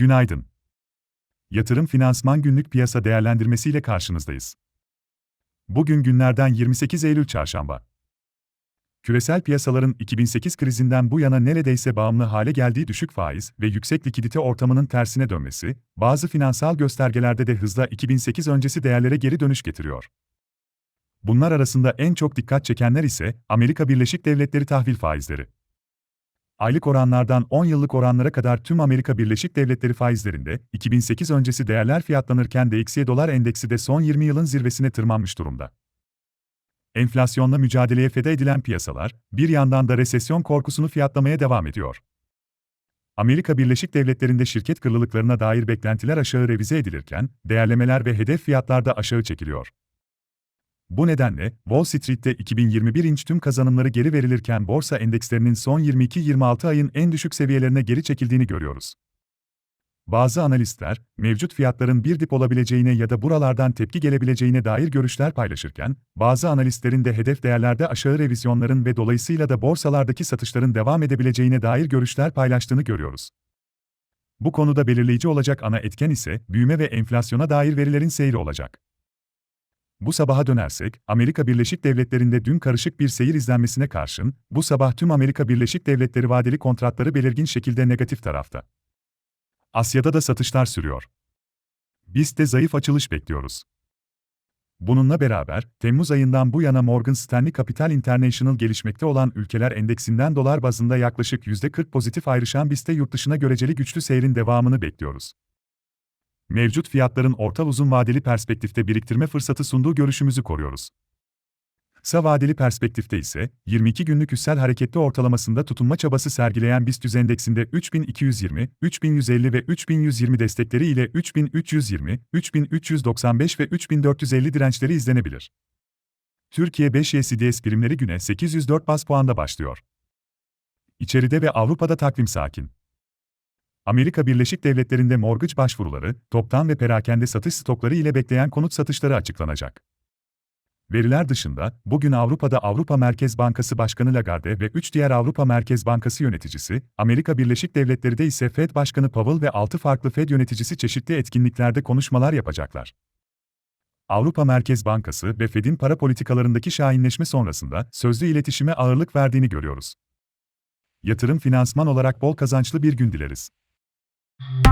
Günaydın. Yatırım Finansman Günlük Piyasa Değerlendirmesi ile karşınızdayız. Bugün günlerden 28 Eylül Çarşamba. Küresel piyasaların 2008 krizinden bu yana neredeyse bağımlı hale geldiği düşük faiz ve yüksek likidite ortamının tersine dönmesi, bazı finansal göstergelerde de hızla 2008 öncesi değerlere geri dönüş getiriyor. Bunlar arasında en çok dikkat çekenler ise Amerika Birleşik Devletleri tahvil faizleri. Aylık oranlardan 10 yıllık oranlara kadar tüm Amerika Birleşik Devletleri faizlerinde 2008 öncesi değerler fiyatlanırken DXY dolar endeksi de son 20 yılın zirvesine tırmanmış durumda. Enflasyonla mücadeleye feda edilen piyasalar, bir yandan da resesyon korkusunu fiyatlamaya devam ediyor. Amerika Birleşik Devletleri'nde şirket kırlılıklarına dair beklentiler aşağı revize edilirken, değerlemeler ve hedef fiyatlar da aşağı çekiliyor. Bu nedenle, Wall Street'te 2021 inç tüm kazanımları geri verilirken borsa endekslerinin son 22-26 ayın en düşük seviyelerine geri çekildiğini görüyoruz. Bazı analistler, mevcut fiyatların bir dip olabileceğine ya da buralardan tepki gelebileceğine dair görüşler paylaşırken, bazı analistlerin de hedef değerlerde aşağı revizyonların ve dolayısıyla da borsalardaki satışların devam edebileceğine dair görüşler paylaştığını görüyoruz. Bu konuda belirleyici olacak ana etken ise büyüme ve enflasyona dair verilerin seyri olacak. Bu sabaha dönersek, Amerika Birleşik Devletleri'nde dün karışık bir seyir izlenmesine karşın, bu sabah tüm Amerika Birleşik Devletleri vadeli kontratları belirgin şekilde negatif tarafta. Asya'da da satışlar sürüyor. Biz de zayıf açılış bekliyoruz. Bununla beraber, Temmuz ayından bu yana Morgan Stanley Capital International gelişmekte olan ülkeler endeksinden dolar bazında yaklaşık %40 pozitif ayrışan BIST'te yurt dışına göreceli güçlü seyrin devamını bekliyoruz mevcut fiyatların orta uzun vadeli perspektifte biriktirme fırsatı sunduğu görüşümüzü koruyoruz. Kısa vadeli perspektifte ise 22 günlük üssel hareketli ortalamasında tutunma çabası sergileyen BIST endeksinde 3220, 3150 ve 3120 destekleri ile 3320, 3395 ve 3450 dirençleri izlenebilir. Türkiye 5 YCDS primleri güne 804 bas puanda başlıyor. İçeride ve Avrupa'da takvim sakin. Amerika Birleşik Devletleri'nde mortgage başvuruları, toptan ve perakende satış stokları ile bekleyen konut satışları açıklanacak. Veriler dışında, bugün Avrupa'da Avrupa Merkez Bankası Başkanı Lagarde ve 3 diğer Avrupa Merkez Bankası yöneticisi, Amerika Birleşik Devletleri'de ise Fed Başkanı Powell ve 6 farklı Fed yöneticisi çeşitli etkinliklerde konuşmalar yapacaklar. Avrupa Merkez Bankası ve Fed'in para politikalarındaki şahinleşme sonrasında sözlü iletişime ağırlık verdiğini görüyoruz. Yatırım finansman olarak bol kazançlı bir gün dileriz. Música